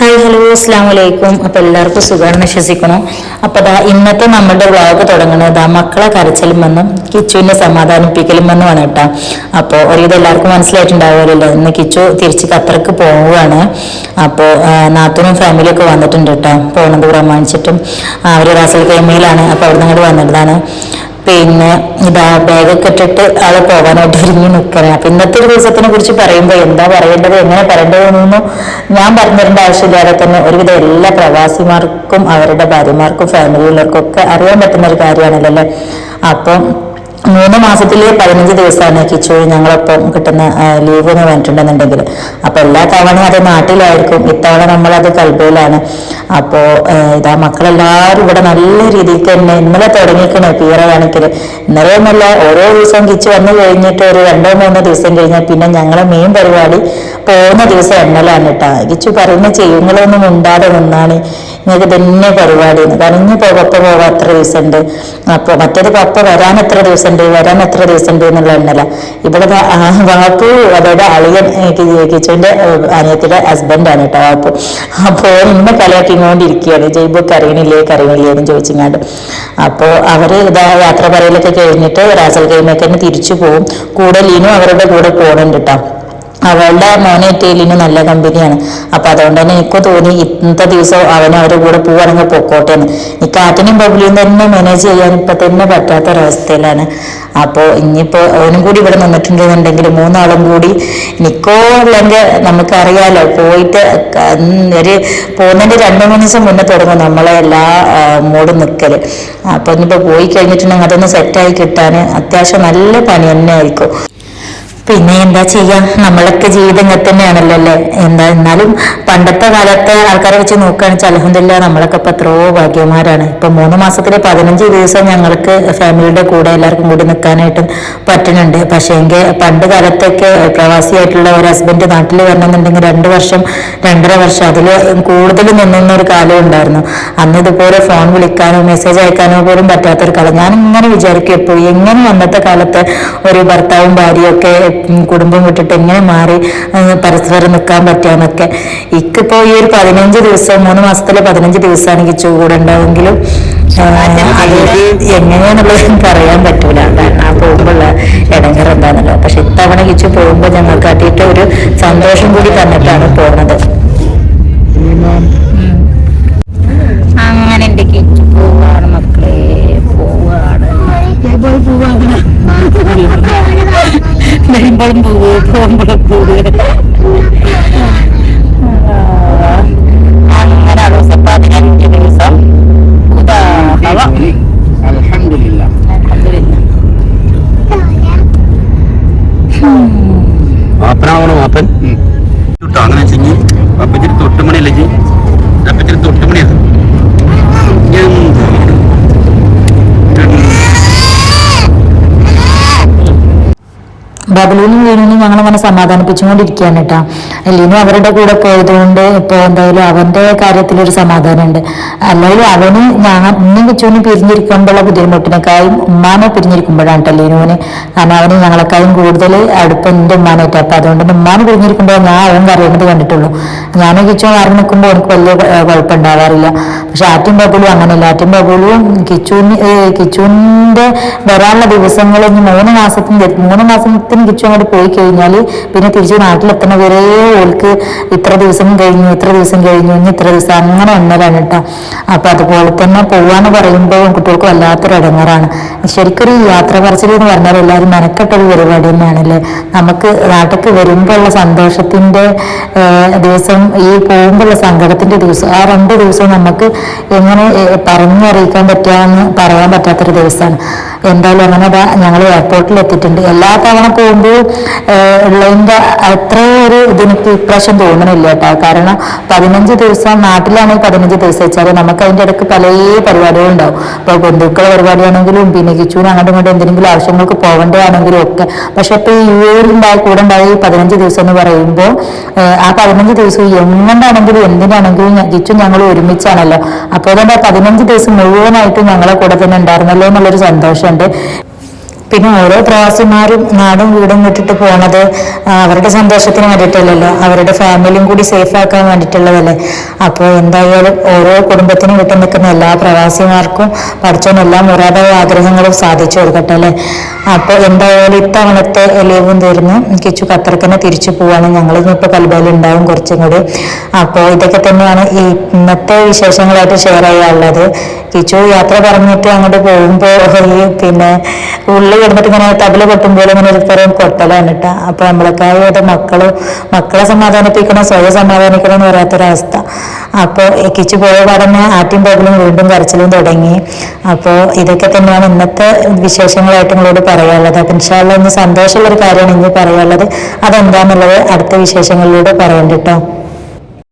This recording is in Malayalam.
ഹലോ അസ്സാം വലൈക്കും അപ്പോൾ എല്ലാവർക്കും സുഖമാണെന്ന് വിശ്വസിക്കണം അപ്പോൾ ദാ ഇന്നത്തെ നമ്മുടെ വ്ളോഗ് തുടങ്ങുന്നത് ആ മക്കളെ കരച്ചിലും വന്നും കിച്ചുവിനെ സമാധാനിപ്പിക്കലും വന്നുമാണ് കേട്ടോ. അപ്പോൾ ഒരുവിധം എല്ലാവർക്കും മനസ്സിലായിട്ടുണ്ടാവുമല്ലോ. ഇന്ന് കിച്ചു തിരിച്ച് ഖത്തർക്ക് പോവുകയാണ്. അപ്പോൾ നാത്തൂനും ഫാമിലിയൊക്കെ വന്നിട്ടുണ്ട് കേട്ടോ. പോകണത് പ്രമാണിച്ചിട്ടും. അവർ റാസൽ കൈമയിലാണ് അപ്പോൾ അവിടെ നിന്ന് വന്നിട്ടതാണ്. പിന്നെ ഇതാ ബാഗൊക്കെ ഇട്ടിട്ട് ആൾ പോകാനായിട്ട് ഒരുങ്ങി നിൽക്കണേ അപ്പൊ ഇന്നത്തെ ഒരു ദിവസത്തിനെ കുറിച്ച് പറയുമ്പോൾ എന്താ പറയേണ്ടത് എങ്ങനെ പറയേണ്ടതെന്നൊന്നും ഞാൻ പറഞ്ഞിരേണ്ട ആവശ്യമില്ലാതെ തന്നെ ഒരുവിധം എല്ലാ പ്രവാസിമാർക്കും അവരുടെ ഭാര്യമാർക്കും ഫാമിലിയിലർക്കും ഒക്കെ അറിയാൻ പറ്റുന്ന ഒരു കാര്യമാണല്ലോ അല്ലേ? അപ്പം മൂന്ന് മാസത്തിൽ പതിനഞ്ച് ദിവസമാണ് കിച്ചോഴി ഞങ്ങളൊപ്പം കിട്ടുന്ന ലീവ് എന്ന് പറഞ്ഞിട്ടുണ്ടെന്നുണ്ടെങ്കിൽ അപ്പോൾ എല്ലാ തവണയും അത് നാട്ടിലായിരിക്കും. ഇത്തവണ നമ്മളത് കൽബയിലാണ് അപ്പോൾ ഇതാ മക്കളെല്ലാവരും ഇവിടെ നല്ല രീതിക്ക് തന്നെ ഇന്നലെ തുടങ്ങിക്കണേ പീറ ഇന്നലെയൊന്നുമല്ല ഓരോ ദിവസവും കിച്ച് വന്നു കഴിഞ്ഞിട്ട് ഒരു രണ്ടോ മൂന്നോ ദിവസം കഴിഞ്ഞാൽ പിന്നെ ഞങ്ങളെ മെയിൻ പരിപാടി പോകുന്ന ദിവസം എണ്ണലാണ് കേട്ടോ കിച്ചു പറയുന്ന ചെയ്യുന്നതൊന്നും ഉണ്ടാതെ നിന്നാണ്. നിങ്ങൾക്ക് തന്നെ പരിപാടി കാരണം ഇനി പപ്പ പോകാൻ അത്ര ദിവസമുണ്ട്? അപ്പോൾ മറ്റേത് പപ്പ വരാൻ എത്ര ദിവസമുണ്ട് വരാൻ എത്ര ദിവസമുണ്ട് എന്നുള്ള എണ്ണല ഇവിടെ വാപ്പു അതായത് അളിയൻ കിച്ചുവിന്റെ അനിയത്തിയുടെ ഹസ്ബൻഡാണ് കേട്ടോ വാപ്പു. അപ്പോൾ ഇന്ന് കളിയാക്കിക്കൊണ്ടിരിക്കുകയാണ് ജയ്ബൊക്കെ അറിയണില്ലേ അറിയണില്ലേ എന്ന് ചോദിച്ചിങ്ങാണ്ട്. അപ്പോൾ അവർ ഇതാ യാത്ര പറയലൊക്കെ കഴിഞ്ഞിട്ട് റാസൽ കൈമേക്കന്നെ തിരിച്ചു പോകും കൂടെ ലീനും അവരുടെ കൂടെ പോകണുണ്ട് കേട്ടോ. അവളുടെ മോനെ ടീലിന് നല്ല കമ്പനിയാണ്. അപ്പൊ അതുകൊണ്ട് തന്നെ എനിക്ക് തോന്നി ഇന്നത്തെ ദിവസം അവനെ അവരുടെ കൂടെ പോവാണെങ്കിൽ പൊക്കോട്ടെ എന്ന്. ഈ കാറ്റിനും ബബിളിയും തന്നെ മാനേജ് ചെയ്യാൻ ഇപ്പൊ തന്നെ പറ്റാത്ത ഒരവസ്ഥയിലാണ് അപ്പോൾ ഇനിയിപ്പോ അവനും കൂടി ഇവിടെ നിന്നിട്ടുണ്ടെന്നുണ്ടെങ്കിൽ മൂന്നാളും കൂടി നിക്കോ അല്ലെങ്കിൽ നമുക്കറിയാലോ പോയിട്ട് ഒരു പോകുന്നതിന്റെ രണ്ടു മൂന്ന് ദിവസം മുന്നേ തുടങ്ങും നമ്മളെ എല്ലാ മൂടും നിൽക്കൽ അപ്പൊ ഇനിയിപ്പോ പോയി കഴിഞ്ഞിട്ടുണ്ടെങ്കിൽ അതൊന്ന് സെറ്റായി കിട്ടാൻ അത്യാവശ്യം നല്ല പണി തന്നെ ആയിരിക്കും. പിന്നെ എന്താ ചെയ്യാം? നമ്മളൊക്കെ ജീവിതം ഇങ്ങനെ തന്നെയാണല്ലോ അല്ലേ? എന്താ എന്നാലും പണ്ടത്തെ കാലത്തെ ആൾക്കാരെ വെച്ച് നോക്കുകയാണെന്ന് വെച്ചാൽ അലഹമില്ല നമ്മളൊക്കെ ഇപ്പൊ എത്രയോ ഭാഗ്യമാരാണ് ഇപ്പൊ മൂന്ന് മാസത്തിൽ പതിനഞ്ച് ദിവസം ഞങ്ങൾക്ക് ഫാമിലിയുടെ കൂടെ എല്ലാവർക്കും കൂടി നിൽക്കാനായിട്ട് പറ്റുന്നുണ്ട്. പക്ഷേ എങ്കിൽ പണ്ട് കാലത്തൊക്കെ പ്രവാസിയായിട്ടുള്ള ഒരു ഹസ്ബൻഡ് നാട്ടിൽ വരണമെന്നുണ്ടെങ്കിൽ രണ്ട് വർഷം രണ്ടര വർഷം അതിൽ കൂടുതൽ നിന്നുന്ന ഒരു കാലം ഉണ്ടായിരുന്നു. അന്ന് ഇതുപോലെ ഫോൺ വിളിക്കാനോ മെസ്സേജ് അയക്കാനോ പോലും പറ്റാത്തൊരു കാലം. ഞാൻ ഇങ്ങനെ വിചാരിക്കും എപ്പോഴും എങ്ങനെ അന്നത്തെ കാലത്ത് ഒരു ഭർത്താവും ഭാര്യയും ഒക്കെ ഉം, കുടുംബം വിട്ടിട്ട് എങ്ങനെ മാറി പരസ്പരം നിൽക്കാൻ പറ്റാന്നൊക്കെ. ഇക്കിപ്പോ ഈ ഒരു പതിനഞ്ച് ദിവസം മൂന്ന് മാസത്തിലെ പതിനഞ്ച് ദിവസമാണ് കിച്ചു കൂടെ ഉണ്ടാവുമെങ്കിലും എങ്ങനെയാണുള്ളത് അറിയാൻ പറ്റൂല. കാരണം ആ പോകുമ്പോഴുള്ള ഇടങ്ങർ പക്ഷെ ഇത്തവണ കിച്ചു പോകുമ്പോൾ ഞങ്ങൾക്ക് കാട്ടിയിട്ട് ഒരു സന്തോഷം കൂടി തന്നിട്ടാണ് പോകുന്നത്. Alhamdulillah. വാപ്പനാവണോ വാപ്പൻ കിട്ടോ അങ്ങനെ വെച്ചെങ്കിൽ വാപ്പച്ചിരി തൊട്ടുമണിയല്ലേ ജി വാപ്പച്ചിരി തൊട്ടുമണിയാണ് ബബലൂനും വീണുനും ഞങ്ങളങ്ങനെ സമാധാനിപ്പിച്ചുകൊണ്ടിരിക്കുകയാണ് കേട്ടോ. ലീനു അവരുടെ കൂടെ പോയതുകൊണ്ട് ഇപ്പോൾ എന്തായാലും അവന്റെ കാര്യത്തിലൊരു സമാധാനമുണ്ട്. അല്ലെങ്കിൽ അവന് ഞാൻ ഉമ്മയും കിച്ചുവിന് പിരിഞ്ഞിരിക്കുമ്പോഴുള്ള ബുദ്ധിമുട്ടിനേക്കാളും ഉമ്മാനെ പിരിഞ്ഞിരിക്കുമ്പോഴാണ് കേട്ടോ ലീനുവിന്. കാരണം അവന് ഞങ്ങളെക്കാളും കൂടുതൽ അടുപ്പം എന്റെ ഉമ്മാനായിട്ട് അപ്പം. അതുകൊണ്ട് തന്നെ ഉമ്മാനെ പിരിഞ്ഞിരിക്കുമ്പോൾ ഞാൻ അവൻ കറിയുന്നത് കണ്ടിട്ടുള്ളൂ. ഞാനും കിച്ചു മാറി നിൽക്കുമ്പോൾ എനിക്ക് വലിയ കുഴപ്പമുണ്ടാവാറില്ല. പക്ഷെ ആറ്റും ബബുലും അങ്ങനെയല്ല. ആറ്റും ബബുലും കിച്ചുവിന് കിച്ചുവിന്റെ വരാനുള്ള ദിവസങ്ങൾ ഇനി മൂന്ന് മാസത്തിന് മൂന്ന് മാസത്തിന് കിച്ചു അങ്ങോട്ട് പോയി കഴിഞ്ഞാൽ പിന്നെ തിരിച്ച് നാട്ടിലെത്തുന്ന വരെ ഓൾക്ക് ഇത്ര ദിവസം കഴിഞ്ഞു ഇത്ര ദിവസം കഴിഞ്ഞു ഇനി ഇത്ര ദിവസം അങ്ങനെ എണ്ണലാണ് കേട്ടോ. അപ്പൊ അതുപോലെ തന്നെ പോവാന്ന് പറയുമ്പോൾ കുട്ടികൾക്ക് വല്ലാത്തൊരു ഇടങ്ങാറാണ് ശരിക്കൊരു യാത്ര പറച്ചിൽ എന്ന് പറഞ്ഞാൽ എല്ലാവരും മെനക്കെട്ടൊരു പരിപാടി തന്നെയാണല്ലേ നമുക്ക് നാട്ടിലേക്ക് വരുമ്പോൾ ഉള്ള സന്തോഷത്തിന്റെ ദിവസം ഈ പോകുമ്പോഴുള്ള സങ്കടത്തിന്റെ ദിവസം ആ രണ്ട് ദിവസവും നമുക്ക് എങ്ങനെ പറഞ്ഞറിയിക്കാൻ പറ്റുക എന്ന് പറയാൻ പറ്റാത്തൊരു ദിവസമാണ് എന്തായാലും അങ്ങനെ ഞങ്ങൾ എയർപോർട്ടിൽ എത്തിയിട്ടുണ്ട് എല്ലാ തവണ പോകുമ്പോൾ ഉള്ളതിന്റെ അത്രയും ഒരു ഇതെനിക്ക് ഇപ്രാവശ്യം തോന്നണില്ല കേട്ടോ. കാരണം പതിനഞ്ച് ദിവസം നാട്ടിലാണെങ്കിൽ പതിനഞ്ച് ദിവസം വെച്ചാൽ നമുക്ക് അതിന്റെ ഇടയ്ക്ക് പല പരിപാടികളും ഉണ്ടാവും. ഇപ്പൊ ബന്ധുക്കളുടെ പരിപാടിയാണെങ്കിലും പിന്നെ കിച്ചൂന് അങ്ങോട്ടും ഇങ്ങോട്ടും എന്തെങ്കിലും ആവശ്യങ്ങൾക്ക് പോകേണ്ടതാണെങ്കിലും ഒക്കെ. പക്ഷെ ഇപ്പൊ ഈ യുവരുണ്ടായി കൂടെ ഉണ്ടായി പതിനഞ്ച് ദിവസം എന്ന് പറയുമ്പോൾ ആ പതിനഞ്ച് ദിവസം എങ്ങോട്ടാണെങ്കിലും എന്തിനാണെങ്കിലും കിച്ചു ഞങ്ങൾ ഒരുമിച്ചാണല്ലോ. അപ്പോൾ അതുകൊണ്ട് ആ പതിനഞ്ച് ദിവസം മുഴുവനായിട്ട് ഞങ്ങളെ കൂടെ തന്നെ ഉണ്ടായിരുന്നല്ലോ എന്നുള്ളൊരു സന്തോഷമുണ്ട് പിന്നെ ഓരോ പ്രവാസിമാരും നാടും വീടും വിട്ടിട്ട് പോണത് അവരുടെ സന്തോഷത്തിന് വേണ്ടിയിട്ടല്ലല്ലോ. അവരുടെ ഫാമിലിയും കൂടി സേഫ് ആക്കാൻ വേണ്ടിയിട്ടുള്ളതല്ലേ. അപ്പോൾ എന്തായാലും ഓരോ കുടുംബത്തിനും വിട്ടു നിൽക്കുന്ന എല്ലാ പ്രവാസിമാർക്കും പഠിച്ചോൻ എല്ലാ മുറാദായ ആഗ്രഹങ്ങളും സാധിച്ചു കൊടുക്കട്ടെ അല്ലേ? അപ്പോൾ എന്തായാലും ഇത്തവണത്തെ ലീവും തീർന്ന് കിച്ചു ഖത്തർക്കന്നെ തിരിച്ചു പോവാണ്. ഞങ്ങൾ ഇപ്പോൾ കൽബയിൽ ഉണ്ടാവും കുറച്ചും കൂടി. അപ്പോൾ ഇതൊക്കെ തന്നെയാണ് ഈ ഇന്നത്തെ വിശേഷങ്ങളായിട്ട് ഷെയർ ചെയ്യാനുള്ളത്. കിച്ചു യാത്ര പറഞ്ഞിട്ട് അങ്ങോട്ട് പോകുമ്പോൾ പിന്നെ ഉള്ളിൽ കിടന്നിട്ട് ഇങ്ങനെ തബല കൊട്ടുമ്പോൾ ഇങ്ങനെ ഒരു തരം കൊട്ടലാണ് കേട്ടോ അപ്പൊ നമ്മളൊക്കെ മക്കൾ മക്കളെ സമാധാനിപ്പിക്കണം സ്വയം സമാധാനിക്കണം എന്ന് പറയാത്തൊരവസ്ഥ അപ്പോൾ കിച്ചു പോയ പാടന്നെ ആറ്റും പോകലും വീണ്ടും കരച്ചിലും തുടങ്ങി. അപ്പോൾ ഇതൊക്കെ തന്നെയാണ് ഇന്നത്തെ വിശേഷങ്ങളായിട്ട് നിങ്ങളോട് പറയാനുള്ളത്. അപ്പം ഇൻഷാല്ല ഇന്ന് സന്തോഷമുള്ള ഒരു കാര്യമാണ് ഇനി പറയാനുള്ളത്. അതെന്താന്നുള്ളത് അടുത്ത വിശേഷങ്ങളിലൂടെ പറയണ്ട കേട്ടോ